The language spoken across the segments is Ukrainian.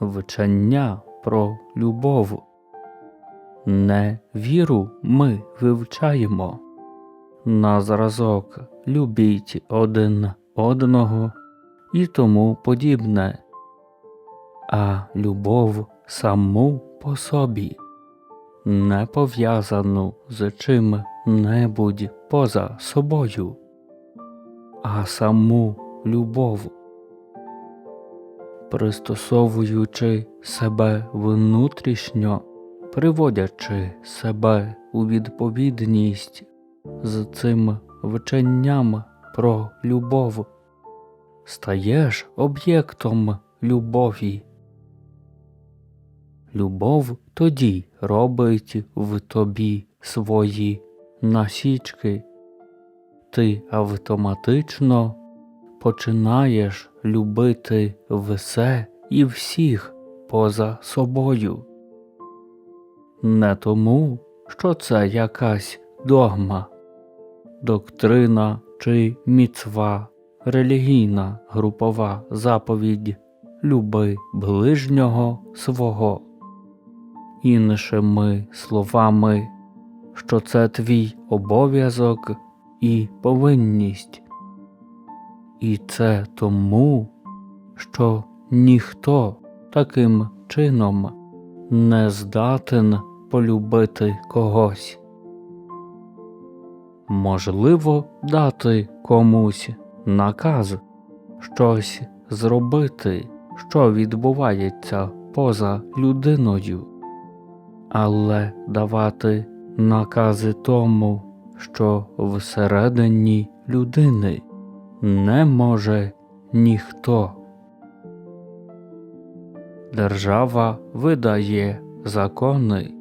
Вчення про любов. Не віру ми вивчаємо. На зразок любіть один одного і тому подібне, а любов саму по собі, не пов'язану з чим-небудь поза собою, а саму любов пристосовуючи себе внутрішньо, приводячи себе у відповідність з цим вченням про любов, стаєш об'єктом любові. Любов тоді робить в тобі свої насічки, ти автоматично починаєш любити все і всіх поза собою. Не тому, що це якась догма, доктрина чи міцва, релігійна групова заповідь люби ближнього свого. Іншими словами, що це твій обов'язок і повинність. І це тому, що ніхто таким чином не здатен полюбити когось. Можливо, дати комусь наказ щось зробити, що відбувається поза людиною, але давати накази тому, що всередині людини не може ніхто. Держава видає закони,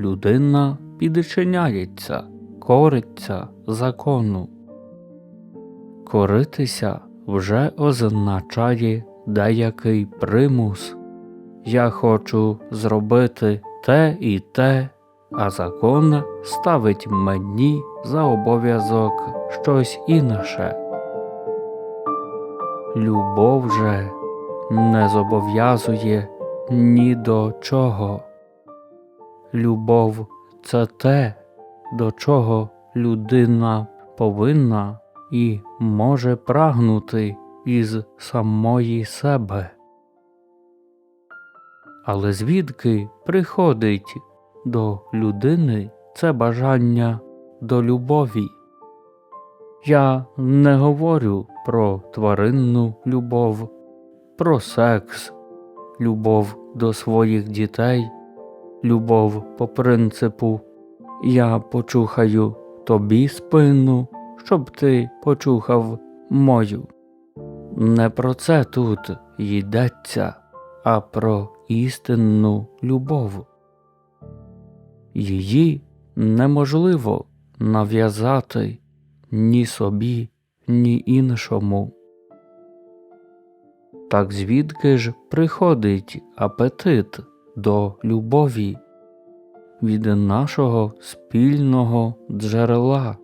людина підчиняється, кориться закону. Коритися вже означає деякий примус. Я хочу зробити те і те, а закон ставить мені за обов'язок щось інше. Любов же не зобов'язує ні до чого. Любов це те, до чого людина повинна і може прагнути із самої себе. Але звідки приходить до людини це бажання до любові? Я не говорю про тваринну любов, про секс, любов до своїх дітей, любов по принципу Я почухаю тобі спину, щоб ти почухав мою. Не про це тут йдеться, а про істинну любов. Її неможливо нав'язати ні собі, ні іншому. Так звідки ж приходить апетит до любові від нашого спільного джерела,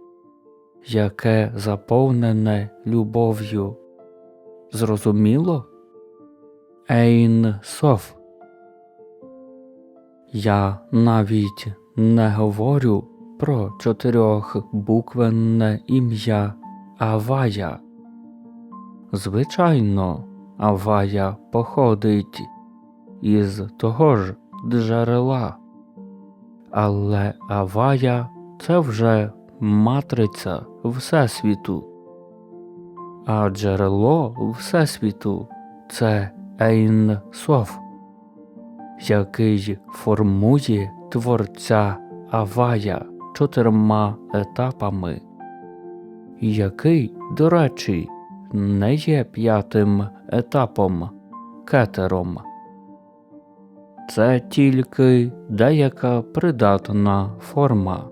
яке заповнене любов'ю? Зрозуміло? Ейн Соф. Я навіть не говорю про чотирьохбуквенне ім'я Авая. Звичайно, Авая походить із того ж джерела, але Авая це вже матриця Всесвіту, а джерело Всесвіту це Ейн Соф, який формує творця Авая чотирма етапами, який, до речі, не є п'ятим етапом кетером. Це тільки деяка придатна форма,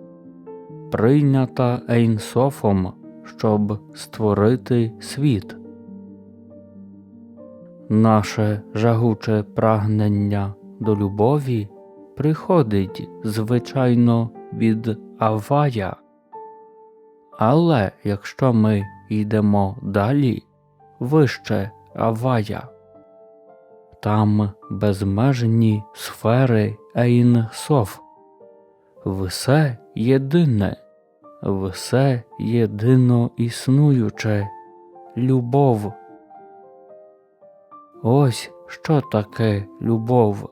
прийнята Ейнсофом, щоб створити світ. Наше жагуче прагнення до любові приходить, звичайно, від Авая. Але якщо ми йдемо далі, вище Авая, там безмежні сфери Ейн-Соф, все єдине, все єдино існуюче, любов. Ось що таке любов.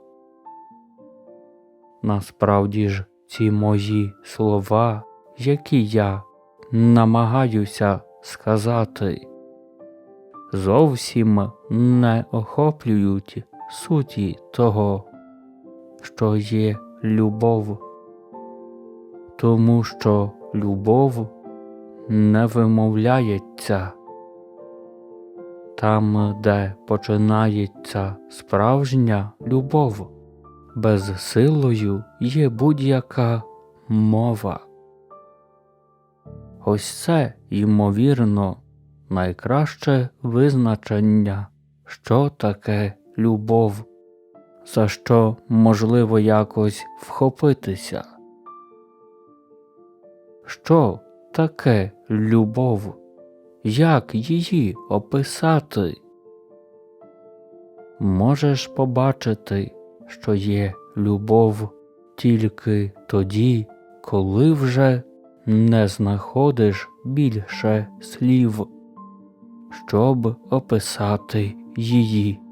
Насправді ж ці мої слова, які я намагаюся сказати, зовсім не охоплюють суті того, що є любов, тому що любов не вимовляється. Там, де починається справжня любов, безсилою є будь-яка мова. Ось це, ймовірно, найкраще визначення, що таке любов, за що можливо якось вхопитися. Що таке любов? Як її описати? Можеш побачити, що є любов тільки тоді, коли вже не знаходиш більше слів, щоб описати її.